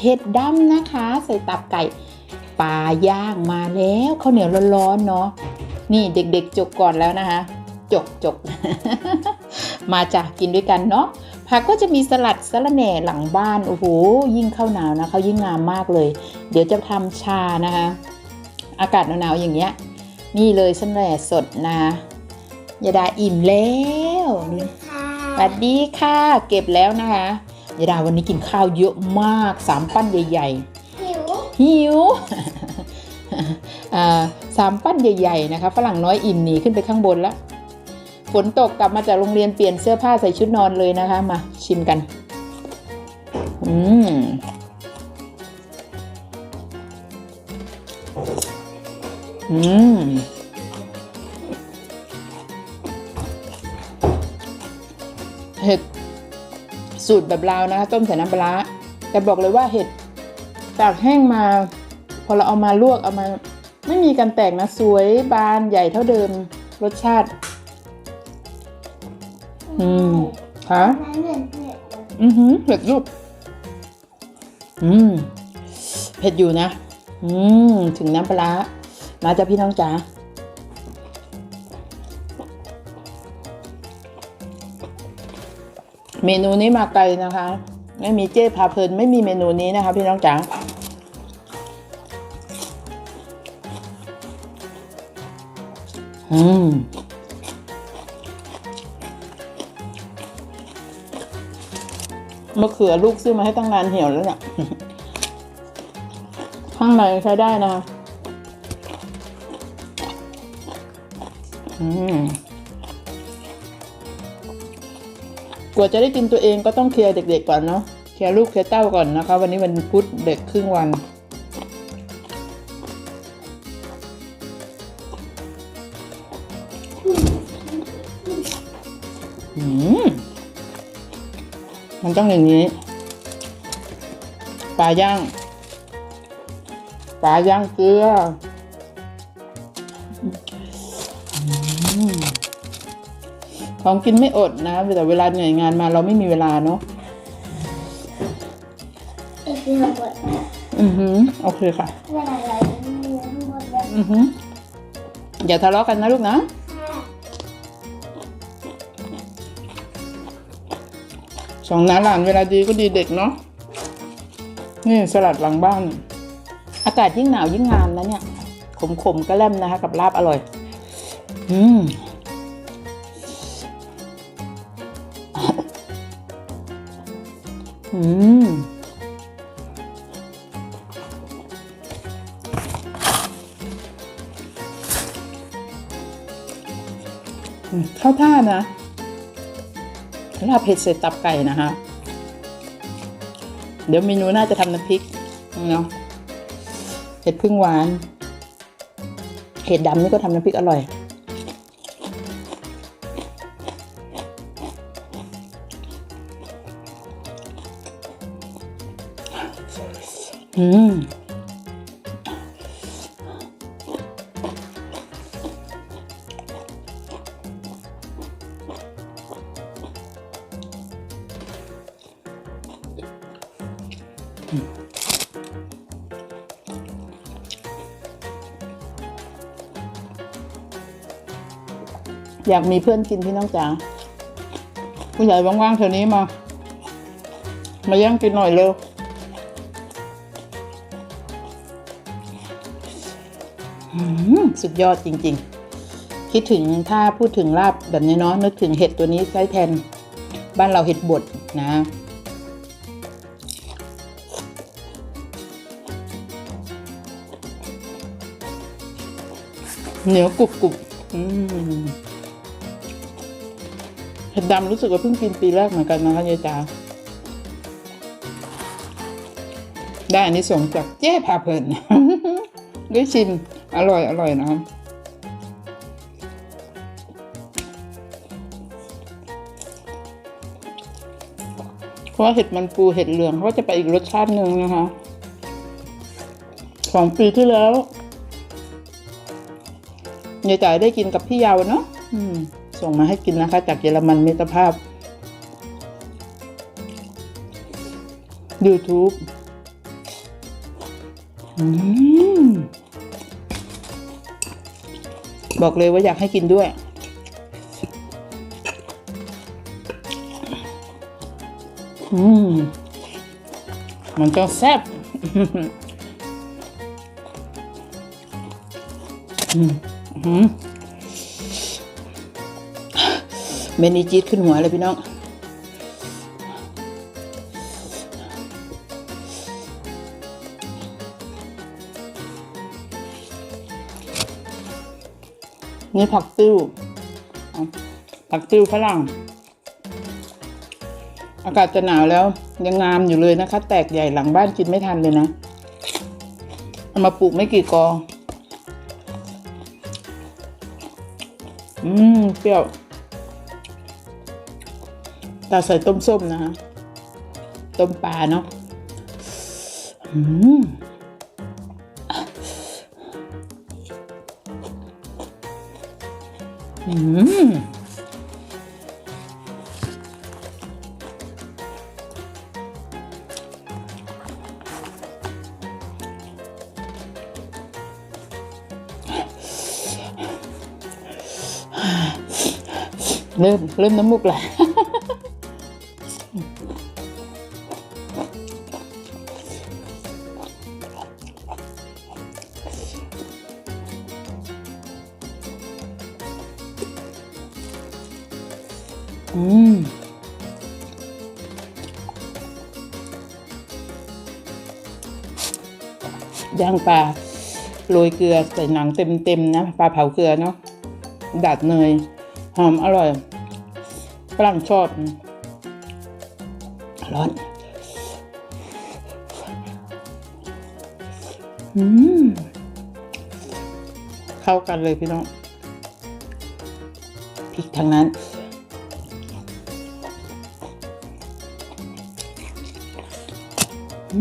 เห็ดดำนะคะ ใส่ตับไก่ปลาย่างมาแล้วข้าวเหนียวร้อนๆเนาะนี่เด็กๆจกก่อนแล้วนะคะ จกจกมาจากกินด้วยกันเนาะผักก็จะมีสลัดสะระแหน่หลังบ้านโอ้โหยิ่งเข้าหนาวนะเขายิ่งงามมากเลย เดี๋ยวจะทำชานะคะ อากาศหนาวๆอย่างเงี้ย นี่เลยสะแหน่สดนะยาดาอิ่มแล้วนี่ค่ะสวัสดีค่ะ เก็บแล้วนะคะ ยาดาวันนี้กินข้าวเยอะมากสามปั้นใหญ่หิวๆหิว อ่าสามปั้นใหญ่ๆนะคะฝรั่งน้อยอิ่มหนีขึ้นไปข้างบนแล้วฝนตกกลับมาจากโรงเรียนเปลี่ยนเสื้อผ้าใส่ชุดนอนเลยนะคะมาชิมกัน อืมอืม สูตรแบบลาวนะคะต้มใส่น้ำปลาแต่บอกเลยว่าเห็ดตากแห้งมา พอเราเอามาลวกเอามา ไม่มีการแตกนะสวยบานใหญ่เท่าเดิมรสชาติ อืมคะอือหือเผ็ดลูกอืมเผ็ดอยู่นะ อืมถึงน้ำปลาร้ามาจ้ะพี่น้องจ๋า เมนูนี้มาไกลนะคะ ไม่มีเจ้พาเพลินไม่มีเมนูนี้นะคะ พี่น้องจ๋าอืมมะเขือลูกซื้อมาให้ตั้งนานเหี่ยวแล้วเนี่ยข้างในใช้ได้นะคะอืม กว่าจะได้กินตัวเองก็ต้องเคลียร์เด็ก ๆก่อนเนาะเคลียร์ลูกเคลียร์เต้าก่อนนะคะ วันนี้วันพุธเด็กครึ่งวันมันต้องอย่างนี้ปลาย่างปลาย่างเกลือ ของกินไม่อดนะแต่เวลาเหนื่อยงานมาเราไม่มีเวลาเนาะอีกหนึ่งบทอือหือโอเคค่ะเวลาเราเรียนทั้งหมดเลยอือหืออย่าทะเลาะกันนะลูกนะค่ะสองน้าหลานเวลาดีก็ดีเด็กเนาะนี่สลัดหลังบ้าน อากาศยิ่งหนาวยิ่งงามนะเนี่ย ขมๆก็แล่มนะคะ กับลาบอร่อย อืม อืมเข้าท่านะลาบเผ็ดใส่ตับไก่นะคะ เดี๋ยวเมนูน่าจะทำน้ำพริกเนาะเห็ดพึ่งหวาน เห็ดดำนี่ก็ทำน้ำพริกอร่อย อืมอยากมีเพื่อนกินพี่น้องจ๋าผู้ใหญ่ว่างๆเท่านี้มา มาย่างกินหน่อยเร็ว สุดยอดจริง ๆ คิดถึงถ้าพูดถึงลาบแบบนี้เนาะนึกถึงเห็ดตัวนี้ใช้แทนบ้านเราเห็ดบดนะเหนียวกรุบกรุบเห็ดดำรู้สึกว่าเพิ่งกินปีแรกเหมือนกันนะคะยายจ๋าได้อันนี้ส่งจากเจ๊พาเพลินได้ชิม อร่อย อร่อยนะครับเพราะว่าเห็ดมันปูเห็ดเหลืองเขาจะไปอีกรสชาติหนึ่งนะคะสองปีที่แล้วยายจ๋าได้กินกับพี่ยาวเนาะส่งมาให้กินนะคะ จากเยอรมันมิตรภาพ YouTube อืม บอกเลยว่าอยากให้กินด้วย อืม มันจะแซ่บเมนิจีดขึ้นหัวเลยพี่น้อง นี่ผักติ้วผักติ้วฝรั่ง อากาศจะหนาวแล้ว ยังงามอยู่เลยนะคะ แตกใหญ่หลังบ้านกินไม่ทันเลยนะเอามาปลูกไม่กี่กอ อืม เปรี้ยวตาใส่ต้มส้มนะคะ ต้มปลาเนาะอืม อืมเริ่มเริ่มน้ำมูกไหล อืมย่างปลาโรยเกลือใส่หนังเต็มๆนะปลาเผาเกลือเนาะดัดเนย หอมอร่อยฝรั่งชอบ ร้อน อืม เข้ากันเลยพี่น้องพริกทั้งนั้น ชีว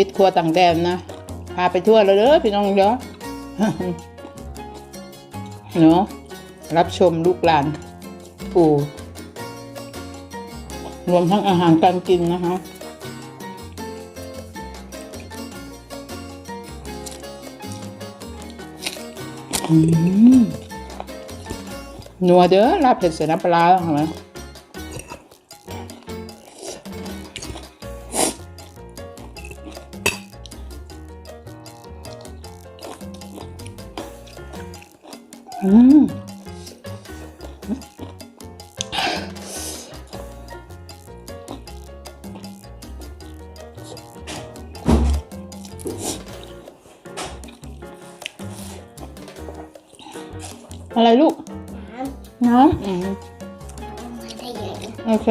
ิตครัวต่างแดนนะ พาไปทั่วเลยเด้อพี่น้องเด้อเนาะรับชมลูกหลานปู่รวมทั้งอาหารการกินนะคะ นัวเด้อลาบเผ็ดใส่น้ำปลาใช่ไหม อะไรลูก น้น้ำอืมำเอามาได้ใหญ่โอเค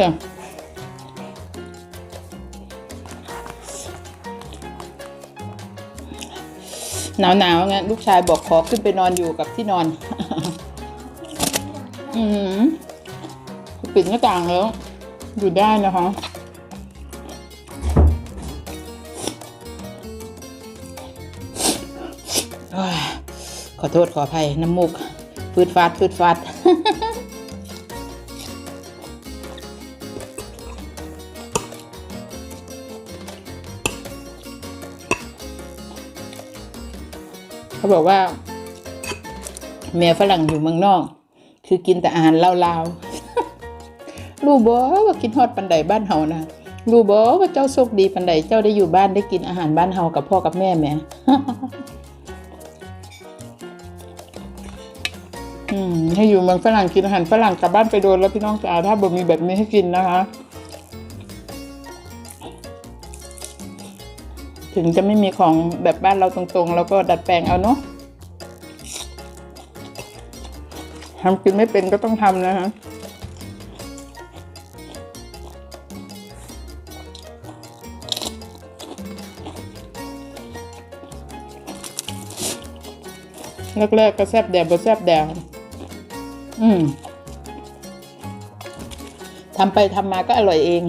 หนาวหนาวๆงั้นลูกชายบอกขอขึ้นไปนอนอยู่กับที่นอน อืมปิดหน้าต่างแล้ว อยู่ได้นะคะโอ้ยขอโทษขออภัยน้ำมูก ฟืดฟาดฟืดฟาดเขาบอกว่า แม่ฝรั่งอยู่เมืองนอก คือกินแต่อาหารลาวๆรู้บ่ว่ากินฮอดปันใดบ้านเฮานะรู้บ่ว่าเจ้าโชคดีปันใดเจ้าได้อยู่บ้านได้กินอาหารบ้านเฮากับพ่อกับแม่แม่ มให้อยู่เมืองฝรั่งกินอาหารฝรั่งกลับบ้านไปโดนแล้วพี่น้องจ๋าถ้าบ่มีแบบนี้ให้กินนะคะ ถึงจะไม่มีของแบบบ้านเราตรงๆ แล้วก็ดัดแปลงเอาเนาะทำกินไม่เป็นก็ต้องทำนะคะแรกๆก็แซบแดดบ่แซบแดด อืมทำไปทำมาก็อร่อยเอง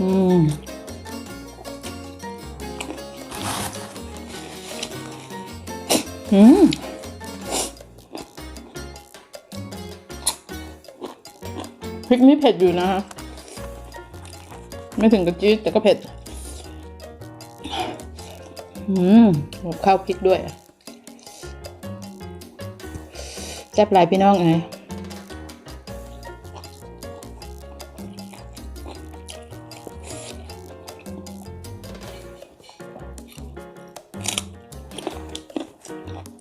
อืมอืมพริกนี่เผ็ดอยู่นะฮะไม่ถึงกับจี๊ดแต่ก็เผ็ด อืมข้าวพริกด้วยแซ่บหลายพี่น้องไง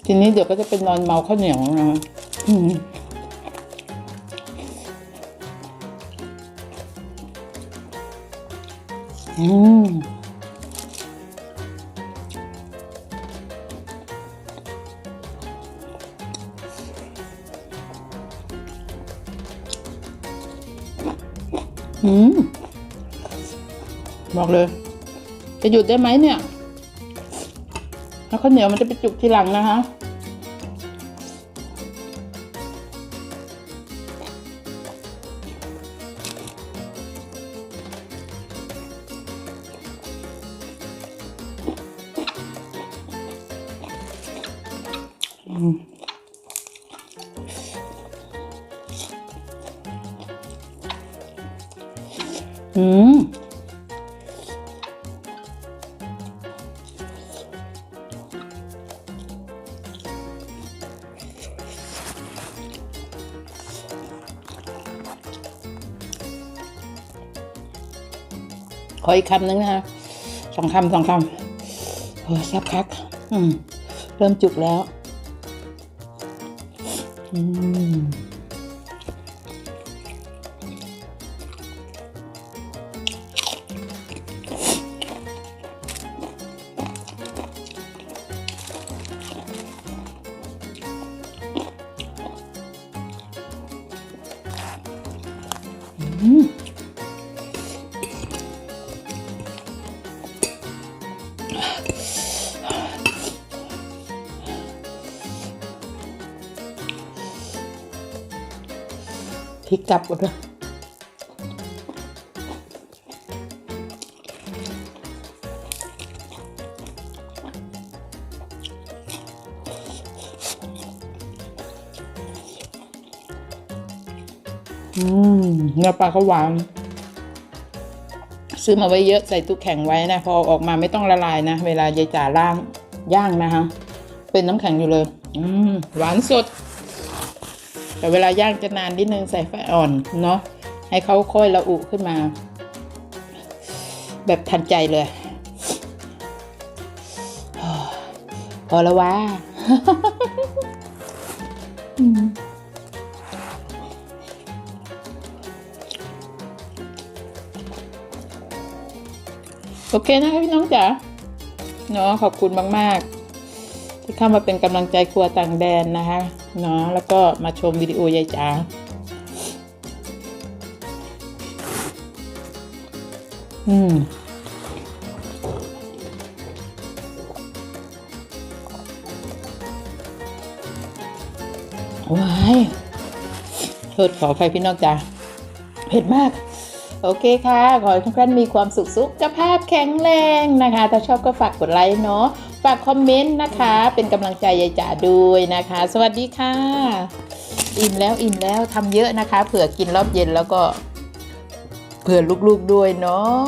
ทีนี้เดี๋ยวก็จะเป็นนอนเมาข้าวเหนียวนะคะอืม อืมบอกเลย จะหยุดได้ไหมเนี่ย แล้วข้าวเหนียวมันจะไปจุกทีหลังนะคะ อืมขออีกคำนึงนะคะสองคำสองคำโอ้ยแซ่บคัก อืม เริ่มจุกแล้ว อืม ริกกลับหมดเลยอืมเนื้อปลาเขาหวานซื้อมาไว้เยอะใส่ตู้แข็งไว้นะ พอออกมาไม่ต้องละลายนะ เวลายายจ๋าล่างย่างนะคะเป็นน้ำแข็งอยู่เลย อืมหวานสด แต่เวลาย่างจะนานนิดนึงใส่ไฟอ่อนเนาะให้เขาค่อยระอุขึ้นมา แบบทันใจเลยพอแล้วว่าโอเคนะคะพี่น้องจ๋าเนาะขอบคุณมาก ๆ ที่เข้ามาเป็นกำลังใจครัวต่างแดนนะคะเนาะแล้วก็มาชมวิดีโอยายจ๋าอืมว้ายโทษขอใครพี่นองจ๋าเผ็ดมาก โอเคค่ะ ขอให้ทุกท่านมีความสุขสุขภาพแข็งแรงนะคะ ถ้าชอบก็ฝากกดไลค์เนาะ ฝากคอมเมนต์นะคะ เป็นกำลังใจยายจ๋าด้วยนะคะ สวัสดีค่ะ อิ่มแล้วอิ่มแล้วทำเยอะนะคะ เผื่อกินรอบเย็นแล้วก็เผื่อลูกๆด้วยเนาะ